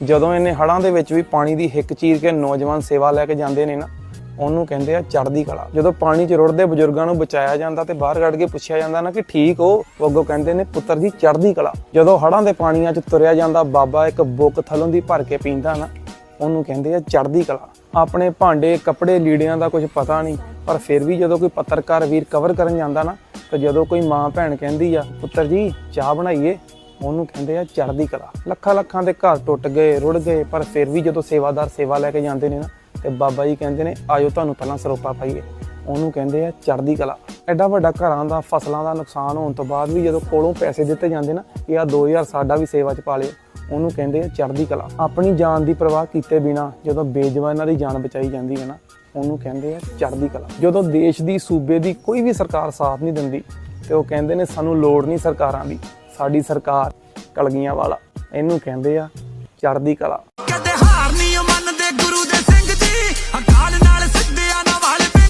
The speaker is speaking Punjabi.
ਜਦੋਂ ਇਹਨੇ ਹੜਾਂ ਦੇ ਵਿੱਚ ਵੀ ਪਾਣੀ ਦੀ ਹਿੱਕ ਚੀਰ ਕੇ ਨੌਜਵਾਨ ਸੇਵਾ ਲੈ ਕੇ ਜਾਂਦੇ ਨੇ ਨਾ, ਉਹਨੂੰ ਕਹਿੰਦੇ ਆ ਚੜ੍ਹਦੀ ਕਲਾ। ਜਦੋਂ ਪਾਣੀ 'ਚ ਰੁੜਦੇ ਬਜ਼ੁਰਗਾਂ ਨੂੰ ਬਚਾਇਆ ਜਾਂਦਾ ਤੇ ਬਾਹਰ ਕੱਢ ਕੇ ਪੁੱਛਿਆ ਜਾਂਦਾ ਨਾ ਕਿ ਠੀਕ ਹੋ, ਉਹ ਅੱਗੋਂ ਕਹਿੰਦੇ ਨੇ ਪੁੱਤਰ ਜੀ ਚੜ੍ਹਦੀ ਕਲਾ। ਜਦੋਂ ਹੜਾਂ ਦੇ ਪਾਣੀਆਂ 'ਚ ਤੁਰਿਆ ਜਾਂਦਾ, ਬਾਬਾ ਇੱਕ ਬੁੱਕ ਥਲੋਂ ਦੀ ਭਰ ਕੇ ਪੀਂਦਾ ਨਾ, ਉਹਨੂੰ ਕਹਿੰਦੇ ਆ ਚੜ੍ਹਦੀ ਕਲਾ। ਆਪਣੇ ਭਾਂਡੇ, ਕੱਪੜੇ, ਲੀੜਿਆਂ ਦਾ ਕੁਝ ਪਤਾ ਨਹੀਂ, ਪਰ ਫਿਰ ਵੀ ਜਦੋਂ ਕੋਈ ਪੱਤਰਕਾਰ ਵੀਰ ਕਵਰ ਕਰਨ ਜਾਂਦਾ ਨਾ, ਤੇ ਜਦੋਂ ਕੋਈ ਮਾਂ ਭੈਣ ਕਹਿੰਦੀ ਆ, ਪੁੱਤਰ ਜੀ, ਚਾਹ ਬਣਾਈਏ? ਉਹਨੂੰ ਕਹਿੰਦੇ ਆ ਚੜ੍ਹਦੀ ਕਲਾ। ਲੱਖਾਂ ਲੱਖਾਂ ਦੇ ਘਰ ਟੁੱਟ ਗਏ, ਰੁੜ ਗਏ, ਪਰ ਫਿਰ ਵੀ ਜਦੋਂ ਸੇਵਾਦਾਰ ਸੇਵਾ ਲੈ ਕੇ ਜਾਂਦੇ ਨੇ ਨਾ, ਤੇ ਬਾਬਾ ਜੀ ਕਹਿੰਦੇ ਨੇ, ਆਇਓ ਤੁਹਾਨੂੰ ਪਹਿਲਾਂ ਸਰੋਪਾ ਪਾਈਏ। ਉਹਨੂੰ ਕਹਿੰਦੇ ਆ ਚੜ੍ਹਦੀ ਕਲਾ। ਐਡਾ ਵੱਡਾ ਘਰਾਂ ਦਾ, ਫਸਲਾਂ ਦਾ ਨੁਕਸਾਨ ਹੋਣ ਤੋਂ ਬਾਅਦ ਵੀ ਜਦੋਂ ਕੋਲੋਂ ਪੈਸੇ ਦਿੱਤੇ ਜਾਂਦੇ ਨਾ, ਕਿ ਆ 2000 ਸਾਡਾ ਵੀ ਸੇਵਾ ਚ ਪਾ ਲਿਓ, ਉਹਨੂੰ ਕਹਿੰਦੇ ਆ ਚੜ੍ਹਦੀ ਕਲਾ। ਆਪਣੀ ਜਾਨ ਦੀ ਪਰਵਾਹ ਕੀਤੇ ਬਿਨਾ, ਜਦੋਂ ਬੇਜਵਾਨਾਂ ਦੀ ਜਾਨ ਬਚਾਈ ਜਾਂਦੀ ਹੈ ਨਾ, ਉਹਨੂੰ ਕਹਿੰਦੇ ਆ ਚੜ੍ਹਦੀ ਕਲਾ। ਜਦੋਂ ਦੇਸ਼ ਦੀ ਸੂਬੇ ਦੀ ਕੋਈ ਵੀ ਸਰਕਾਰ ਸਾਥ ਨਹੀਂ ਦਿੰਦੀ, ਤੇ ਉਹ ਕਹਿੰਦੇ ਨੇ, ਸਾਨੂੰ ਲੋੜ ਨਹੀਂ ਸਰਕਾਰਾਂ ਦੀ। ਸਾਡੀ ਸਰਕਾਰ ਕਲਗੀਆਂ ਵਾਲਾ। ਇਹਨੂੰ ਕਹਿੰਦੇ ਆ ਚੜ੍ਹਦੀ ਕਲਾ।